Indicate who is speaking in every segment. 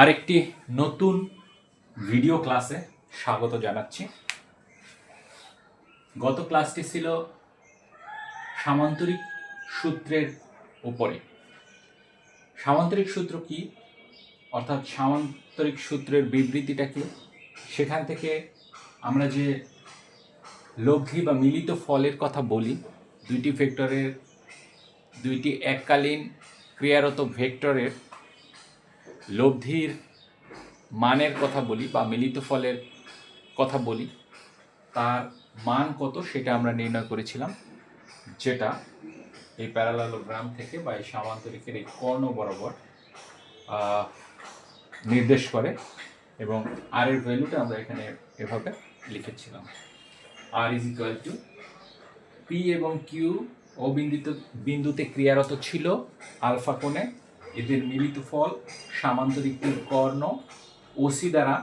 Speaker 1: আরেকটি নতুন ভিডিও ক্লাসে স্বাগত জানাচ্ছি। গত ক্লাসটি ছিল সামান্তরিক সূত্রের উপরে। সামান্তরিক সূত্র কি? অর্থাৎ সামান্তরিক সূত্রের বিবৃতিটা কি? সেখান থেকে আমরা যে লব্ধি বা মিলিত ফলের কথা বলি, দুইটি ভেক্টরের দুইটি এককালীন ক্রিয়ারত ভেক্টরের লব্ধির মানের কথা বলি বা মিলিত ফলের কথা বলি, তার মান কত সেটা আমরা নির্ণয় করেছিলাম, যেটা এই প্যারালালোগ্রাম থেকে বা এই সামান্তরিকের এই কর্ণ বরাবর নির্দেশ করে এবং আর এর ভ্যালুটা আমরা এখানে এভাবে লিখেছিলাম। R is equal to P এবং কিউ ও বিন্দুতে বিন্দুতে ক্রিয়ারত ছিল আলফা কোণে এদের মিলিত ফল সামান্তরিকটির কর্ণ, ওসি দ্বারা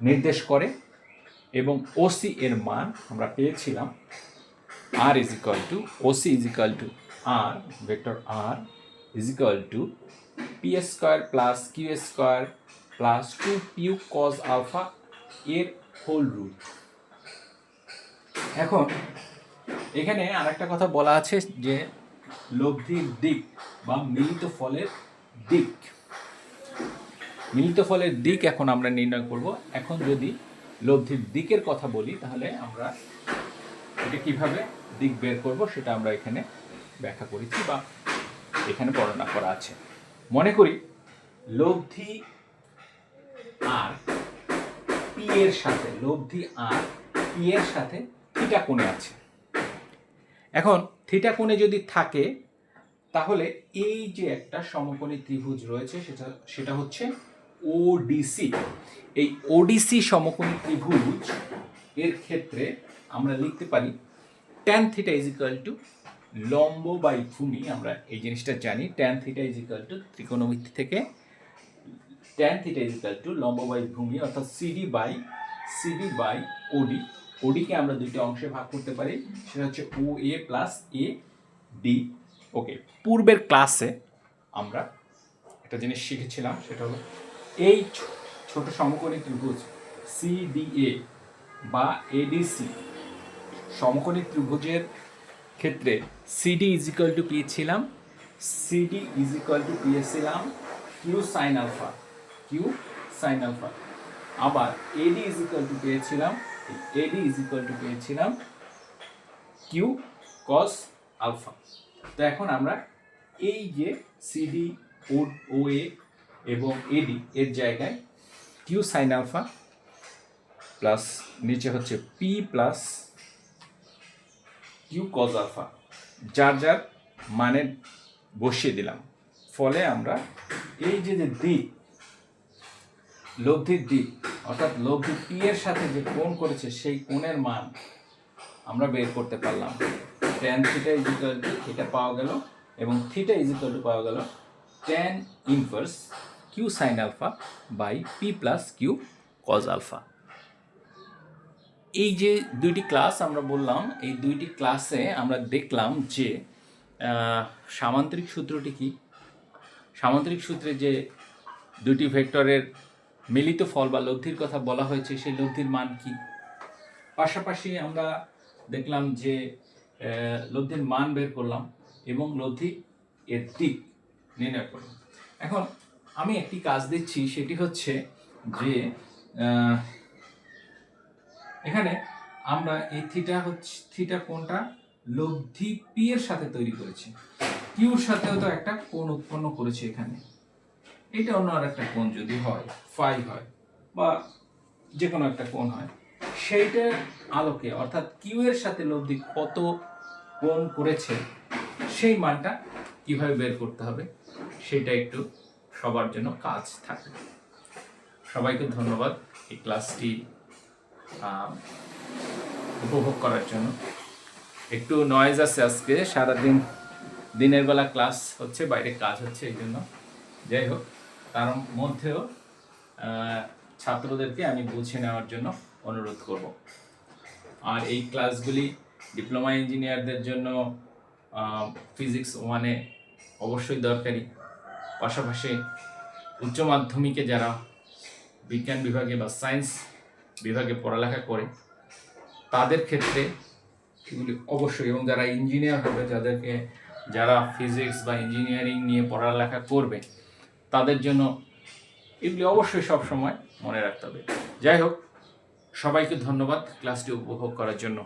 Speaker 1: নির্দেশ করে এবং ওসি এর মান আমরা পেয়েছিলাম R is equal to OC is equal to R vector R is equal to P square plus Q square plus two PQ cos alpha এর হোল রুট এখন এখানে আরেকটা কথা বলা আছে যে লব্ধির দিক বা মিলিত ফলের দিক। মিলিত ফলের দিক এখন আমরা নির্ণয় করব। এখন যদি লব্ধির দিকের কথা বলি, তাহলে আমরা এটা কীভাবে দিক বের করব সেটা আমরা এখানে ব্যাখ্যা করেছি বা এখানে বর্ণনা করা আছে। মনে করি লব্ধি আর পি এর সাথে, লব্ধি আর পি এর সাথে থিটা কোণে আছে। এখন থিটা কোণে যদি থাকে তাহলে এই যে একটা সমকোণী ত্রিভুজ রয়েছে, সেটা সেটা হচ্ছে ওডিসি এই ওডিসি সমকোণী ত্রিভুজ এর ক্ষেত্রে আমরা লিখতে পারি tan theta is equal to লম্ব বাই ভূমি, আমরা এই জিনিসটা জানি tan theta is equal to ত্রিকোণমিতি থেকে tan theta is equal to লম্ব বাই ভূমি, অর্থাৎ সিডি বাই সিডি বাই ওডি ওডিকে আমরা দুইটা অংশে ভাগ করতে পারি, সেটা হচ্ছে ও এ প্লাস এ ডি ওকে পূর্বের ক্লাসে আমরা একটা জিনিস শিখেছিলাম, সেটা হলো এই ছোট সমকোণী ত্রিভুজ সিডিএ বা এডিসি সমকোণী ত্রিভুজের ক্ষেত্রে সিডি ইজ ইকাল টু পেয়েছিলাম সিডি ইজ ইকাল টু পেয়েছিলাম Q sine alpha Q sine alpha আবার এডি ইজ ইকাল টু পেয়েছিলাম এডি ইজ ইকাল টু পেয়েছিলাম কিউ কস আলফা তো এখন আমরা এই যে সিডি ও এ এবং এডি এর জায়গায় কিউ সাইন আলফা প্লাস নিচে হচ্ছে P plus Q cos alpha যার যার মানে বসিয়ে দিলাম। ফলে আমরা এই যে যে দিক লব্ধির দিক অর্থাৎ লব্ধি পি এর সাথে যে কোণ করেছে সেই কোণের মান আমরা বের করতে পারলাম। Tan theta is equal to এটা পাওয়া গেল এবং থিটা ইজ ইকুয়াল টু পাওয়া গেল tan inverse Q sine alpha by P plus Q cos alpha এই যে দুইটি ক্লাস আমরা বললাম, এই দুইটি ক্লাসে আমরা দেখলাম যে সামান্তরিক সূত্রটি কি? সামান্তরিক সূত্রে যে দুটি ভেক্টরের মিলিত ফল বা লব্ধির কথা বলা হয়েছে, সেই লব্ধির মান কি? পাশাপাশি আমরা দেখলাম যে লব্ধির মান বের করলাম এবং লব্ধি এর দিক নির্ণয় করলাম। এখন আমি একটি কাজ দিচ্ছি, সেটি হচ্ছে যে এখানে আমরা এই থিটা হচ্ছে, থিটা কোনটা? লব্ধি পি এর সাথে তৈরি করেছি। কিউর সাথেও তো একটা কোণ উৎপন্ন করেছে এখানে। এটা অন্য আর একটা কোণ যদি হয়, ফাই হয় বা যে কোনো একটা কোণ হয়, সেইটার আলোকে, অর্থাৎ কিউ এর সাথে লব্ধি কত কোণ করেছে, সেই মানটা কীভাবে বের করতে হবে, সেটা একটু সবার জন্য কাজ থাকবে সবাইকে ধন্যবাদ এই ক্লাসটি উপভোগ করার জন্য। একটু নয়েজ আছে আজকে, সারাদিন দিনের বেলা ক্লাস হচ্ছে, বাইরে কাজ হচ্ছে এই জন্য। যাই হোক, তার মধ্যেও ছাত্রদেরকে আমি বুঝে নেওয়ার জন্য অনুরোধ করব। আর এই ক্লাসগুলি ডিপ্লোমা ইঞ্জিনিয়ারদের জন্য ফিজিক্স ওয়ানে অবশ্যই দরকারি। পাশাপাশি উচ্চ মাধ্যমিকে যারা বিজ্ঞান বিভাগে বা সায়েন্স বিভাগে পড়ালেখা করে, তাদের ক্ষেত্রে এগুলি অবশ্যই, এবং যারা ইঞ্জিনিয়ার হবে, যাদেরকে যারা ফিজিক্স বা ইঞ্জিনিয়ারিং নিয়ে পড়ালেখা করবে, তাদের জন্য এগুলি অবশ্যই সব সময় মনে রাখতে হবে। যাই হোক, সবাইকে ধন্যবাদ ক্লাসটি উপভোগ করার জন্য।